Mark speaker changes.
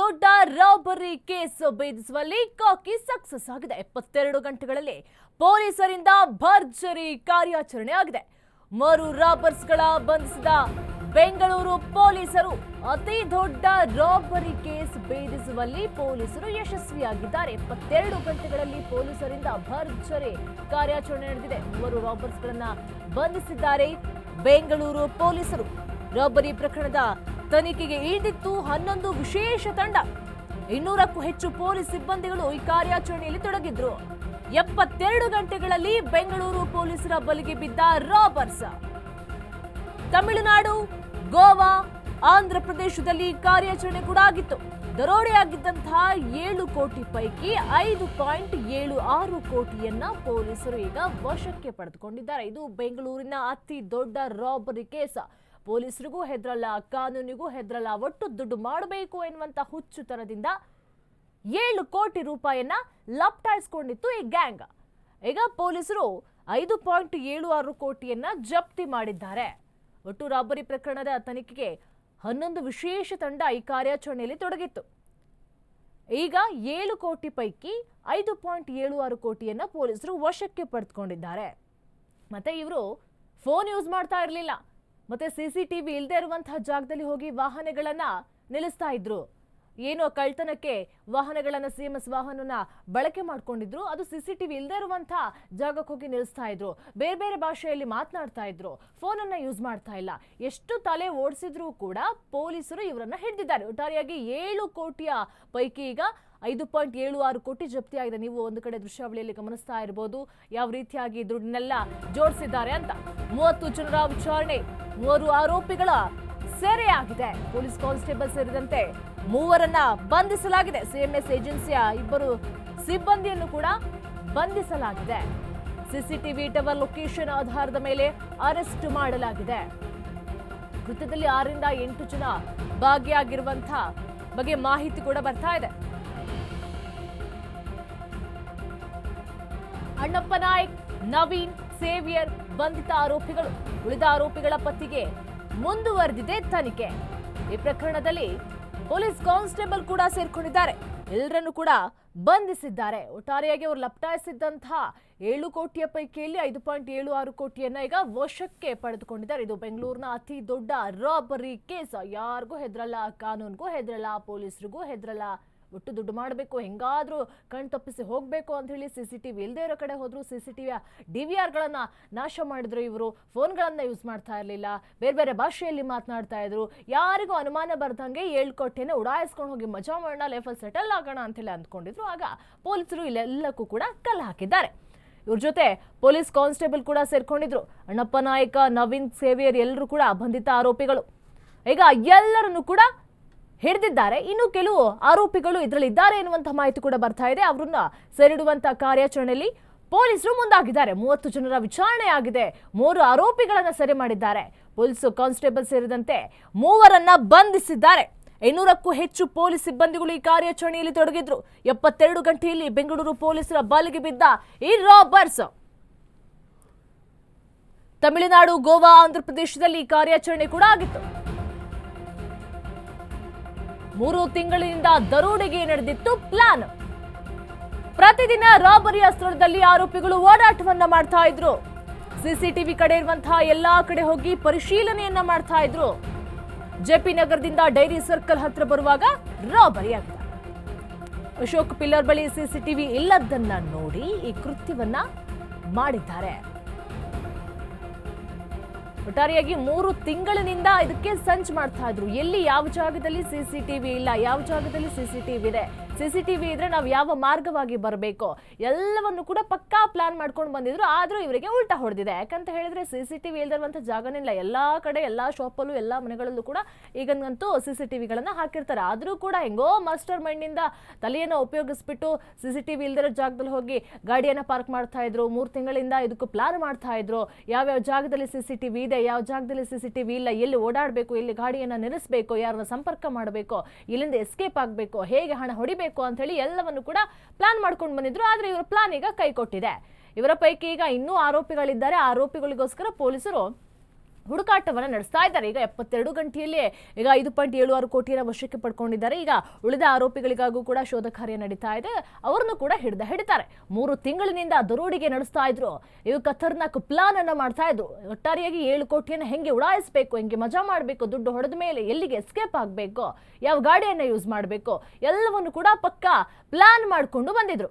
Speaker 1: ದೊಡ್ಡ robbery case ಭೇದಿಸುವಲ್ಲಿ ಕಾಕಿ ಸಕ್ಸಸ್ ಆಗಿದೆ. ಎಪ್ಪತ್ತೆರಡು ಗಂಟೆಗಳಲ್ಲಿ ಪೊಲೀಸರಿಂದ ಭರ್ಜರಿ ಕಾರ್ಯಾಚರಣೆ ಆಗಿದೆ. ಮರು ರಾಬರ್ಸ್ಗಳ ಬಂಧಿಸಿದ ಬೆಂಗಳೂರು ಪೊಲೀಸರು ಅತಿ ದೊಡ್ಡ ರಾಬರಿ ಕೇಸ್ ಭೇದಿಸುವಲ್ಲಿ ಪೊಲೀಸರು ಯಶಸ್ವಿಯಾಗಿದ್ದಾರೆ. ಎಪ್ಪತ್ತೆರಡು ಗಂಟೆಗಳಲ್ಲಿ ಪೊಲೀಸರಿಂದ ಭರ್ಜರಿ ಕಾರ್ಯಾಚರಣೆ ನಡೆದಿದೆ. ಮೂವರು ರಾಬರ್ಸ್ಗಳನ್ನ ಬಂಧಿಸಿದ್ದಾರೆ. ಬೆಂಗಳೂರು ಪೊಲೀಸರು ರಾಬರಿ ಪ್ರಕರಣದ ತನಿಖೆಗೆ ಇಳಿದಿತ್ತು ಹನ್ನೊಂದು ವಿಶೇಷ ತಂಡ. ಇನ್ನೂರಕ್ಕೂ ಹೆಚ್ಚು ಪೊಲೀಸ್ ಸಿಬ್ಬಂದಿಗಳು ಈ ಕಾರ್ಯಾಚರಣೆಯಲ್ಲಿ ತೊಡಗಿದ್ರು. ಎಪ್ಪತ್ತೆರಡು ಗಂಟೆಗಳಲ್ಲಿ ಬೆಂಗಳೂರು ಪೊಲೀಸರ ಬಲಿಗೆ ಬಿದ್ದ ರಾಬರ್ಸ್. ತಮಿಳುನಾಡು, ಗೋವಾ, ಆಂಧ್ರ ಪ್ರದೇಶದಲ್ಲಿ ಕಾರ್ಯಾಚರಣೆ ಕೂಡ ಆಗಿತ್ತು. ದರೋಡೆಯಾಗಿದ್ದಂತಹ ಏಳು ಕೋಟಿ ಪೈಕಿ ಐದು ಪಾಯಿಂಟ್ ಏಳು ಆರು ಕೋಟಿಯನ್ನ ಪೊಲೀಸರು ಈಗ ವಶಕ್ಕೆ ಪಡೆದುಕೊಂಡಿದ್ದಾರೆ. ಇದು ಬೆಂಗಳೂರಿನ ಅತಿ ದೊಡ್ಡ ರಾಬರಿ ಕೇಸ್. ಪೊಲೀಸರಿಗೂ ಹೆದರಲ್ಲ, ಕಾನೂನಿಗೂ ಹೆದರಲ್ಲ, ಒಟ್ಟು ದುಡ್ಡು ಮಾಡಬೇಕು ಎನ್ನುವಂತ ಹುಚ್ಚುತನದಿಂದ ಏಳು ಕೋಟಿ ರೂಪಾಯಿಯನ್ನ ಲಪ್ಟಾಯಿಸ್ಕೊಂಡಿತ್ತು ಈ ಗ್ಯಾಂಗ್. ಈಗ ಪೊಲೀಸರು ಐದು ಪಾಯಿಂಟ್ ಏಳು ಆರು ಕೋಟಿಯನ್ನ ಜಪ್ತಿ ಮಾಡಿದ್ದಾರೆ. ಒಟ್ಟು ರಾಬರಿ ಪ್ರಕರಣದ ತನಿಖೆಗೆ ಹನ್ನೊಂದು ವಿಶೇಷ ತಂಡ ಈ ಕಾರ್ಯಾಚರಣೆಯಲ್ಲಿ ತೊಡಗಿತ್ತು. ಈಗ ಏಳು ಕೋಟಿ ಪೈಕಿ ಐದು ಪಾಯಿಂಟ್ ಏಳು ಆರು ಕೋಟಿಯನ್ನ ಪೊಲೀಸರು ವಶಕ್ಕೆ ಪಡೆದುಕೊಂಡಿದ್ದಾರೆ. ಮತ್ತೆ ಇವರು ಫೋನ್ ಯೂಸ್ ಮಾಡ್ತಾ ಇರಲಿಲ್ಲ. ಮತ್ತೆ ಸಿಸಿಟಿವಿ ಇಲ್ಲದೆ ಇರುವಂತಹ ಜಾಗದಲ್ಲಿ ಹೋಗಿ ವಾಹನಗಳನ್ನ ನಿಲ್ಲಿಸ್ತಾ ಇದ್ರು. ಏನೋ ಕಳ್ತನಕ್ಕೆ ವಾಹನಗಳನ್ನ ಸಿ ಎಂ ಎಸ್ ವಾಹನನ ಬಳಕೆ ಮಾಡ್ಕೊಂಡಿದ್ರು. ಅದು ಸಿಸಿಟಿವಿ ಇಲ್ಲದೆ ಇರುವಂತಹ ಜಾಗಕ್ಕೆ ಹೋಗಿ ನಿಲ್ಲಿಸ್ತಾ ಇದ್ರು. ಬೇರೆ ಬೇರೆ ಭಾಷೆಯಲ್ಲಿ ಮಾತನಾಡ್ತಾ ಇದ್ರು. ಫೋನನ್ನು ಯೂಸ್ ಮಾಡ್ತಾ ಇಲ್ಲ. ಎಷ್ಟು ತಲೆ ಓಡಿಸಿದ್ರು ಕೂಡ ಪೊಲೀಸರು ಇವರನ್ನ ಹಿಡಿದಿದ್ದಾರೆ. ಒಟ್ಟಾರೆಯಾಗಿ ಏಳು ಕೋಟಿಯ ಪೈಕಿ ಈಗ ಐದು ಪಾಯಿಂಟ್ ಏಳು ಆರು ಕೋಟಿ ಜಪ್ತಿಯಾಗಿದೆ ನೀವು ಒಂದು ಕಡೆ ದೃಶ್ಯಾವಳಿಯಲ್ಲಿ ಗಮನಿಸ್ತಾ ಇರಬಹುದು ಯಾವ ರೀತಿಯಾಗಿ ದುಡ್ಡನ್ನೆಲ್ಲ ಜೋಡಿಸಿದ್ದಾರೆ ಅಂತ. ಮೂವತ್ತು ಜನರ ವಿಚಾರಣೆ, ಮೂವರು ಆರೋಪಿಗಳ ಸೆರೆಯಾಗಿದೆ. ಪೊಲೀಸ್ ಕಾನ್ಸ್ಟೇಬಲ್ ಸೇರಿದಂತೆ ಮೂವರನ್ನ ಬಂಧಿಸಲಾಗಿದೆ. ಸಿಎಂಎಸ್ ಏಜೆನ್ಸಿಯ ಇಬ್ಬರು ಸಿಬ್ಬಂದಿಯನ್ನು ಕೂಡ ಬಂಧಿಸಲಾಗಿದೆ. ಸಿಸಿಟಿವಿ ಟವರ್ ಲೊಕೇಶನ್ ಆಧಾರದ ಮೇಲೆ ಅರೆಸ್ಟ್ ಮಾಡಲಾಗಿದೆ. ಕೃತ್ಯದಲ್ಲಿ ಆರಿಂದ ಎಂಟು ಜನ ಭಾಗಿಯಾಗಿರುವಂತಹ ಬಗ್ಗೆ ಮಾಹಿತಿ ಕೂಡ ಬರ್ತಾ ಇದೆ. ಅಣ್ಣಪ್ಪ ನಾಯ್ಕ್, ನವೀನ್, ಸೇವಿಯರ್ ಬಂಧಿತ ಆರೋಪಿಗಳು, ಉಳಿದ ಆರೋಪಿಗಳ ಪತ್ತಿಗೆ ಮುಂದುವರೆದಿದೆ ತನಿಖೆ. ಈ ಪ್ರಕರಣದಲ್ಲಿ ಪೊಲೀಸ್ ಕಾನ್ಸ್ಟೇಬಲ್ ಕೂಡ ಸೇರ್ಕೊಂಡಿದ್ದಾರೆ. ಎಲ್ಲರನ್ನು ಕೂಡ ಬಂಧಿಸಿದ್ದಾರೆ. ಒಟ್ಟಾರೆಯಾಗಿ ಅವರು ಲಪ್ಟಾಯಿಸಿದ್ದಂತಹ ಏಳು ಕೋಟಿಯ ಪೈಕಿಯಲ್ಲಿ ಐದು ಪಾಯಿಂಟ್ ಏಳು ಆರು ಕೋಟಿಯನ್ನ ಈಗ ವಶಕ್ಕೆ ಪಡೆದುಕೊಂಡಿದ್ದಾರೆ. ಇದು ಬೆಂಗಳೂರಿನ ಅತಿ ದೊಡ್ಡ ರಾಬರಿ ಕೇಸ್. ಯಾರಿಗೂ ಹೆದ್ರಲ್ಲ, ಕಾನೂನಿಗೂ ಹೆದ್ರಲ್ಲ, ಪೊಲೀಸರಿಗೂ ಹೆದ್ರಲ್ಲ. ಒಟ್ಟು ದುಡ್ಡು ಮಾಡಬೇಕು, ಹೆಂಗಾದರೂ ಕಣ್ ತಪ್ಪಿಸಿ ಹೋಗಬೇಕು ಅಂತ ಹೇಳಿ ಸಿ ಸಿ ಟಿ ವಿ ಇಲ್ಲದೇ ಇರೋ ಕಡೆ ಹೋದರೂ ಸಿ ಸಿ ಟಿ ವಿಯ ಡಿ ವಿ ಆರ್ಗಳನ್ನು ನಾಶ ಮಾಡಿದ್ರು ಇವರು. ಫೋನ್ಗಳನ್ನು ಯೂಸ್ ಮಾಡ್ತಾ ಇರಲಿಲ್ಲ. ಬೇರೆ ಬೇರೆ ಭಾಷೆಯಲ್ಲಿ ಮಾತನಾಡ್ತಾ ಇದ್ರು. ಯಾರಿಗೂ ಅನುಮಾನ ಬರ್ದಂಗೆ ಹೇಳ್ಕೊಟ್ಟೇನೆ ಕೊಟ್ಟೆನೆ ಉಡಾಯಿಸ್ಕೊಂಡು ಹೋಗಿ ಮಜಾ ಮಾಡೋಣ, ಲೈಫಲ್ಲಿ ಸೆಟಲ್ ಆಗೋಣ ಅಂತೇಳಿ ಅಂದ್ಕೊಂಡಿದ್ರು. ಆಗ ಪೊಲೀಸರು ಇಲ್ಲೆಲ್ಲಕ್ಕೂ ಕೂಡ ಕಲ್ಲು ಹಾಕಿದ್ದಾರೆ. ಇವ್ರ ಜೊತೆ ಪೊಲೀಸ್ ಕಾನ್ಸ್ಟೇಬಲ್ ಕೂಡ ಸೇರ್ಕೊಂಡಿದ್ರು. ಅಣ್ಣಪ್ಪ ನಾಯಕ, ನವೀನ್ ಸೇವಿಯರ್ ಎಲ್ಲರೂ ಕೂಡ ಬಂಧಿತ ಆರೋಪಿಗಳು. ಈಗ ಎಲ್ಲರನ್ನು ಕೂಡ ಹಿಡಿದಿದ್ದಾರೆ. ಇನ್ನು ಕೆಲವು ಆರೋಪಿಗಳು ಇದರಲ್ಲಿ ಇದ್ದಾರೆ ಎನ್ನುವಂತ ಮಾಹಿತಿ ಕೂಡ ಬರ್ತಾ ಇದೆ. ಅವರನ್ನ ಸೆರೆಡುವಂತಹ ಕಾರ್ಯಾಚರಣೆಯಲ್ಲಿ ಪೊಲೀಸರು ಮುಂದಾಗಿದ್ದಾರೆ. ಮೂವತ್ತು ಜನರ ವಿಚಾರಣೆ ಆಗಿದೆ. ಮೂರು ಆರೋಪಿಗಳನ್ನ ಸೆರೆ ಮಾಡಿದ್ದಾರೆ. ಪೊಲೀಸ್ ಕಾನ್ಸ್ಟೇಬಲ್ ಸೇರಿದಂತೆ ಮೂವರನ್ನ ಬಂಧಿಸಿದ್ದಾರೆ. ಇನ್ನೂರಕ್ಕೂ ಹೆಚ್ಚು ಪೊಲೀಸ್ ಸಿಬ್ಬಂದಿಗಳು ಈ ಕಾರ್ಯಾಚರಣೆಯಲ್ಲಿ ತೊಡಗಿದ್ರು. ಎಪ್ಪತ್ತೆರಡು ಗಂಟೆಯಲ್ಲಿ ಬೆಂಗಳೂರು ಪೊಲೀಸರ ಬಲಿಗೆ ಬಿದ್ದ ಈ ರಾಬರ್ಸ್. ತಮಿಳುನಾಡು, ಗೋವಾ, ಆಂಧ್ರಪ್ರದೇಶದಲ್ಲಿ ಕಾರ್ಯಾಚರಣೆ ಕೂಡ ಆಗಿತ್ತು. ಮೂರು ತಿಂಗಳಿನಿಂದ ದರೋಡೆಗೆ ನಡೆದಿತ್ತು ಪ್ಲಾನ್. ಪ್ರತಿದಿನ ರಾಬರಿಯ ಸ್ಥಳದಲ್ಲಿ ಆರೋಪಿಗಳು ಓಡಾಟವನ್ನ ಮಾಡ್ತಾ ಇದ್ರು. ಸಿಸಿಟಿವಿ ಕಡೆ ಇರುವಂತಹ ಎಲ್ಲಾ ಕಡೆ ಹೋಗಿ ಪರಿಶೀಲನೆಯನ್ನ ಮಾಡ್ತಾ ಇದ್ರು. ಜೆಪಿ ನಗರದಿಂದ ಡೈರಿ ಸರ್ಕಲ್ ಹತ್ರ ಬರುವಾಗ ರಾಬರಿ ಆಗಿದೆ ಅಶೋಕ್ ಪಿಲ್ಲರ್ ಬಳಿ ಸಿಸಿಟಿವಿ ಇಲ್ಲದನ್ನ ನೋಡಿ ಈ ಕೃತ್ಯವನ್ನ ಮಾಡಿದ್ದಾರೆ. ಒಟ್ಟಾರೆಯಾಗಿ ಮೂರು ತಿಂಗಳಿನಿಂದ ಇದಕ್ಕೆ ಸಂಚ್ ಮಾಡ್ತಾ ಇದ್ರು. ಎಲ್ಲಿ ಯಾವ ಜಾಗದಲ್ಲಿ ಸಿಸಿಟಿವಿ ಇಲ್ಲ, ಯಾವ ಜಾಗದಲ್ಲಿ ಸಿಸಿಟಿವಿ ಇದೆ? ಸಿಸಿಟಿವಿ ಇದ್ರೆ ನಾವು ಯಾವ ಮಾರ್ಗವಾಗಿ ಬರಬೇಕು? ಎಲ್ಲವನ್ನು ಕೂಡ ಪಕ್ಕಾ ಪ್ಲಾನ್ ಮಾಡ್ಕೊಂಡು ಬಂದಿದ್ರು, ಆದ್ರೂ ಇವರಿಗೆ ಉಲ್ಟಾ ಹೊಡೆದಿದೆ. ಯಾಕಂತ ಹೇಳಿದ್ರೆ ಸಿಸಿಟಿವಿ ಇಲ್ದಿರುವಂತ ಜಾಗನೇ ಇಲ್ಲ. ಎಲ್ಲಾ ಕಡೆ, ಎಲ್ಲಾ ಶಾಪಲ್ಲೂ ಎಲ್ಲಾ ಮನೆಗಳಲ್ಲೂ ಕೂಡ ಈಗಂತೂ ಸಿಸಿಟಿವಿಗಳನ್ನು ಹಾಕಿರ್ತಾರೆ. ಆದ್ರೂ ಕೂಡ ಹೆಂಗೋ ಮಾಸ್ಟರ್ ಮೈಂಡಿಂದ ತಲೆಯನ್ನು ಉಪಯೋಗಿಸ್ಬಿಟ್ಟು ಸಿಸಿಟಿವಿ ಇಲ್ದಿರೋ ಜಾಗದಲ್ಲಿ ಹೋಗಿ ಗಾಡಿಯನ್ನ ಪಾರ್ಕ್ ಮಾಡ್ತಾ ಇದ್ರು, ಮೂರು ತಿಂಗಳಿಂದ ಇದಕ್ಕೂ ಪ್ಲಾನ್ ಮಾಡ್ತಾ ಇದ್ರು. ಯಾವ್ಯಾವ ಜಾಗದಲ್ಲಿ ಸಿಸಿಟಿವಿ ಇದೆ, ಯಾವ ಜಾಗದಲ್ಲಿ ಸಿಸಿಟಿವಿ ಇಲ್ಲ, ಎಲ್ಲಿ ಓಡಾಡಬೇಕು, ಎಲ್ಲಿ ಗಾಡಿಯನ್ನ ನಿಲ್ಲಿಸಬೇಕು, ಯಾರನ್ನ ಸಂಪರ್ಕ ಮಾಡಬೇಕು ಇಲ್ಲಿಂದ ಎಸ್ಕೇಪ್ ಆಗಬೇಕು, ಹೇಗೆ ಹಣ ಹೊಡಿಬೇಕು ಅಂತ ಹೇಳಿ ಎಲ್ಲವನ್ನು ಕೂಡ ಪ್ಲಾನ್ ಮಾಡ್ಕೊಂಡು ಬಂದಿದ್ರು. ಆದ್ರೆ ಇವರ ಪ್ಲಾನ್ ಈಗ ಕೈ ಕೊಟ್ಟಿದೆ ಇವರ ಪೈಕಿ ಈಗ ಇನ್ನೂ ಆರೋಪಿಗಳಿದ್ದಾರೆ. ಆರೋಪಿಗಳಿಗೋಸ್ಕರ ಪೊಲೀಸರು ಹುಡುಕಾಟವನ್ನ ನಡೆಸ್ತಾ ಇದ್ದಾರೆ. ಈಗ ಎಪ್ಪತ್ತೆರಡು ಗಂಟೆಯಲ್ಲೇ ಈಗ ಐದು ಪಾಯಿಂಟ್ ಏಳು ಆರು ಕೋಟಿಯನ್ನು ವಶಕ್ಕೆ ಪಡ್ಕೊಂಡಿದ್ದಾರೆ. ಈಗ ಉಳಿದ ಆರೋಪಿಗಳಿಗಾಗೂ ಕೂಡ ಶೋಧ ಕಾರ್ಯ ನಡೀತಾ ಇದೆ. ಅವರನ್ನು ಕೂಡ ಹಿಡಿದ ಹಿಡಿತಾರೆ. ಮೂರು ತಿಂಗಳಿನಿಂದ ದರೋಡಿಗೆ ನಡೆಸ್ತಾ ಇದ್ರು. ಇವು ಖತರ್ನಾಕ್ ಪ್ಲಾನ್ ಅನ್ನು ಮಾಡ್ತಾ ಇದ್ರು. ಒಟ್ಟಾರೆಯಾಗಿ ಏಳು ಕೋಟಿಯನ್ನು ಹೆಂಗೆ ಉಳಾಯಿಸಬೇಕು ಹೆಂಗೆ ಮಜಾ ಮಾಡಬೇಕು, ದುಡ್ಡು ಹೊಡೆದ ಮೇಲೆ ಎಲ್ಲಿಗೆ ಎಸ್ಕೇಪ್ ಆಗಬೇಕು, ಯಾವ ಗಾಡಿಯನ್ನು ಯೂಸ್ ಮಾಡಬೇಕು, ಎಲ್ಲವನ್ನು ಕೂಡ ಪಕ್ಕ ಪ್ಲಾನ್ ಮಾಡಿಕೊಂಡು ಬಂದಿದ್ರು.